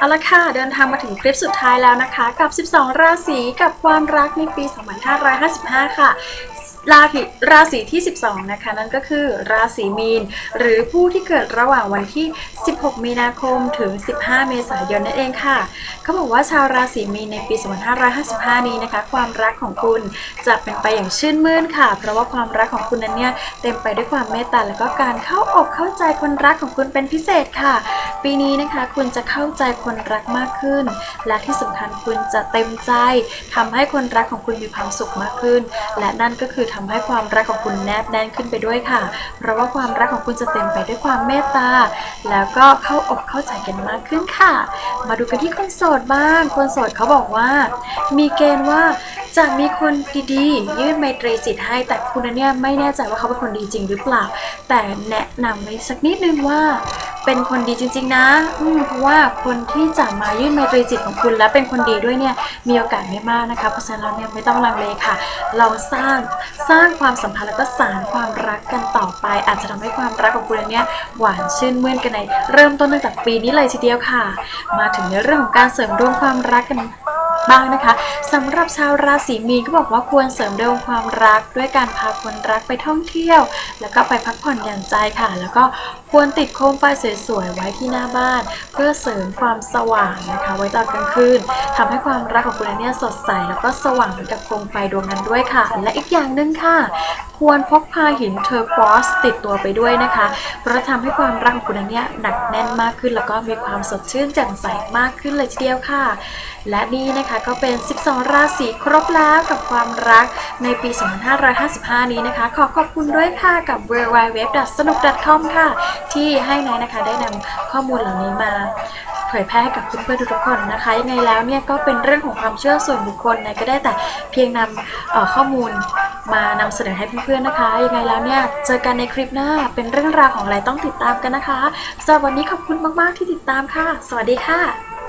เอาละค่ะ เดินทางมาถึงคลิปสุดท้ายแล้วนะคะ กับ 12 ราศีกับความรักในปี 2555 ค่ะราศีราศีที่ 12 นะคะ นั่นก็คือราศีมีน หรือผู้ที่เกิดระหว่างวันที่ 16 มีนาคมถึง 15 เมษายนนั่นเองค่ะ เขาบอกว่าชาวราศีมีนในปี 2555 นี้นะคะ ความรักของคุณจะเป็นไปอย่างชื่นมื่นค่ะ เพราะว่าความรักของคุณนั้นเนี่ยเต็มไปด้วยความเมตตาและก็การเข้าอกเข้าใจคนรักของคุณเป็นพิเศษค่ะปีนี้นะคะคุณจะเข้าใจคนรักมากขึ้น และที่สำคัญคุณจะเต็มใจทำให้คนรักของคุณมีความสุขมากขึ้น และนั่นก็คือทำให้ความรักของคุณแนบแน่นขึ้นไปด้วยค่ะ เพราะว่าความรักของคุณจะเต็มไปด้วยความเมตตา แล้วก็เข้าอกเข้าใจกันมากขึ้นค่ะ มาดูกันที่คนโสดบ้าง คนโสดเขาบอกว่า มีเกณฑ์ว่า จะมีคนดีๆ ยื่นไมตรีจิตให้ แต่คุณเนี่ยไม่แน่ใจว่าเขาเป็นคนดีจริงหรือเปล่า แต่แนะนำไว้สักนิดนึงว่าเป็นคนดีจริง ๆ นะอืเพราะว่าคนที่จะมายื่นไมตรีจิตของคุณและเป็นคนดีด้วยเนี่ยมีโอกาสไม่มากนะคะ เพราะฉะนั้นเราเนี่ยไม่ต้องลังเลค่ะ เราสร้างสร้างความสัมพันธ์แล้วก็สานความรักกันต่อไป อาจจะทำให้ความรักของคุณเนี่ยหวานชื่นเมื่นกันในเริ่มต้นตั้งแต่ปีนี้เลยทีเดียวค่ะ มาถึงในเรื่องของการเสริมดวงความรักกัน บ้างนะคะสำหรับชาวราศีมีนก็บอกว่าควรเสริมดวงความรัก ด้วยการพาคนรักไปท่องเที่ยว แล้วก็ไปพักผ่อนหย่อนใจค่ะ แล้วก็ควรติดโคมไฟสวยๆไว้ที่หน้าบ้าน เพื่อเสริมความสว่างนะคะ ไว้ตอนกลางคืนทำให้ความรักของคุณเนี่ยสดใสแล้วก็สว่างเหมือนกับโคมไฟดวงนั้นด้วยค่ะ และอีกอย่างหนึ่งค่ะ ควรพกพาหินเทอร์ควอสติดตัวไปด้วยนะคะเพราะทำให้ความรักของคุณเนี่ยหนักแน่นมากขึ้น แล้วก็มีความสดชื่นแจ่มใสมากขึ้นเลยทีเดียวค่ะ และนี่นะคะก็เป็น 12 ราศีครบแล้วกับความรักในปี 2555 นี้นะคะ ขอขอบคุณด้วยค่ะกับ w w w s n o o k c o m ค่ะ ที่ให้นายนะคะได้นำข้อมูลเหล่านี้มา เผยแพร่ให้กับเพื่อนๆทุกๆคนนะคะ ยังไงแล้วเนี่ยก็เป็นเรื่องของความเชื่อส่วนบุคคลนะก็ได้แต่เพียงนำข้อมูลมานำเสนอให้เพื่อนๆนะคะ ยังไงแล้วเนี่ยเจอกันในคลิปหน้าเป็นเรื่องราวของอะไรต้องติดตามกันนะคะสำหรับวันนี้ขอบคุณมากๆที่ติดตามค่ะ สวัสดีค่ะ